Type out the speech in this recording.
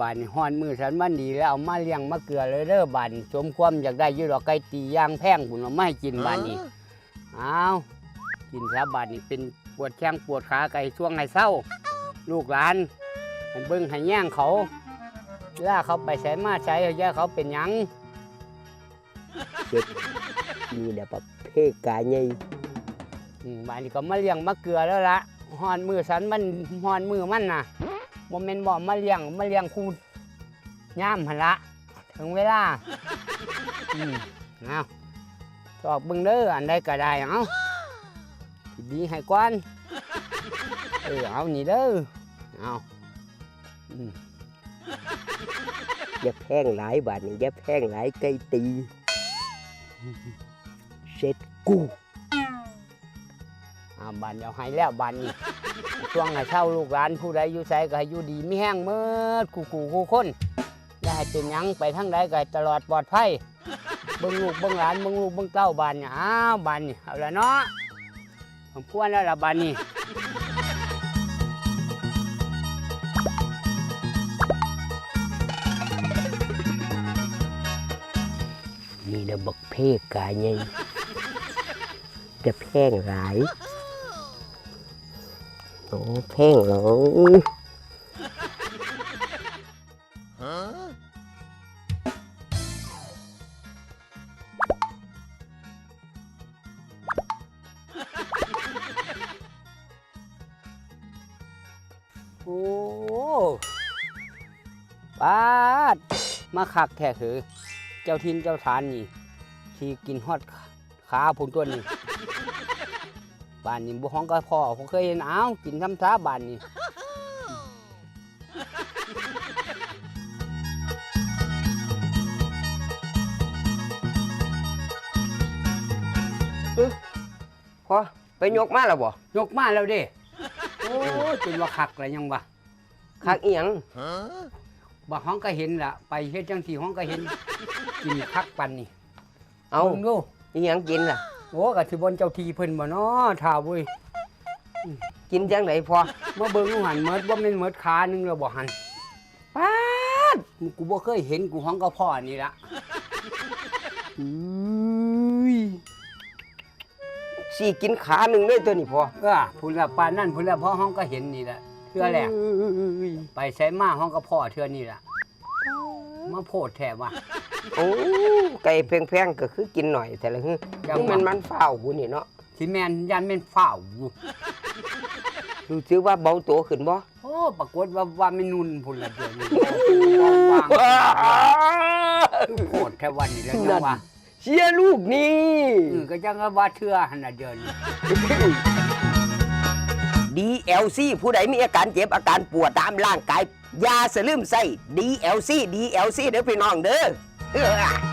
บานนี่ฮอนมือฉันมันดีแล้วเอามาเลี้ยงมาเกลือเลยเด้อบานนี่สมความอยากได้อยี่ดอกไก่ตีย่างแพงคุณเอามาให้กินบานนี้เอากินซะบานนี้เป็นปวดแข้งปวดขาไก่ช่วงให้เศร้า ลูกหลานให้เบิ่งให้แย่งเขาเวลาเขาไปใช้มาใช้เอาย่าเขาเป็นหยังนี่แหละประเภทกายใหญ่อืมบานนี้ก็มาเลี้ยงมาเกลือแล้วละฮอนมือฉันมันฮอนมือมันน่ะ บ่แม่นบ่มาเลี้ยงมาเลี้ยงคูย่ามหันละถึงเวลาอืมเอาสอบเบิ่งเด้ออันใดก็ได้เอาดีให้ก่อนเออเอานี่เด้อเอาอืมอย่าแพงหลายบาทนี่อย่าแพงหลายไก่ตีเสร็จกู อ่าบานเดียวให้แล้วบานนี้ช่วงให้เช่าลูกหลานผู้ใดอยู่ไสก็ให้อยู่ดีมีแห้งเมิดคู่คู่คู่คนอย่าให้เป็นหยังไปทั้งใดก็ให้ตลอดปลอดภัยเบิ่งลูกเบิ่งหลานเบิ่งลูกเบิ่งเต้าบานเนี่ยอ้าวบานนี่เอาละเนาะผมควรแล้วละบานนี้นี่แหละบักเพศกายใหญ่จะแพงหลาย โอ้แพงเหรอโอ้ปาด มาคักแท้คือ เจ้าทินเจ้าฐานนี่ที่กินฮอดขาผุนตัวนี้ บ้านนี้บุห้องก็พ่อผมเคยเห็นอ้าวกินทำท้าบ้านนี้พอไปยกมาแล้วบ่ยกมาแล้วเด้โอ้ยจนว่าคักเลยยังวะคักอีหยังบ่ห้องก็เห็นละไปเฮ็ดจังสี่ห้องก็เห็นกินคักปันนี่เอาบิ่งดูอีหยังกินล่ะ โอ้ก็สิบนเจ้าทีเพิ่นบ่เนาะท่าเว้ยกินจังไหนพอมาเบิ่งดูหันเมิดบ่แม่นเมิดขาหนึงแล้วบ่หันป๊าดกูบ่เคยเห็นกูห้องก็พ่อนี่ละอุ้ยสี่กินขาหนึ่งเลยตัวนี้พอเออพุ่นละปานนั่นพุ่นละพ่อห้องก็เห็นนี่ละเทื่อแรกอุ้ยไปใช้มาห้องก็พ่อเทื่อนี่ละ มาโพดแท้ว่ะ โอ้ไก่แพงๆก็คือกินหน่อยแต่ละฮึจังนี่หวะมันมันฝ้าวบุนี่เนาะสิแม่นยันแม่นฝ้าวอยู่รู้สึกว่าเบาตัวขึ้นบ่โอ้ปรากฏว่าว่าไม่นุ่นพุ่นละเดี๋ยวนี้วางคือโพดแท้วันนี้แล้วจังว่าเชียลูกนี่อือก็จังว่าเทื่อหั่นน่ะเดี๋ยวนี้ DLC ผู้ใดมีอาการเจ็บอาการปวดตามร่างกาย อย่าสลืมใส่ DLC DLC เด้อพี่น้องเด้อ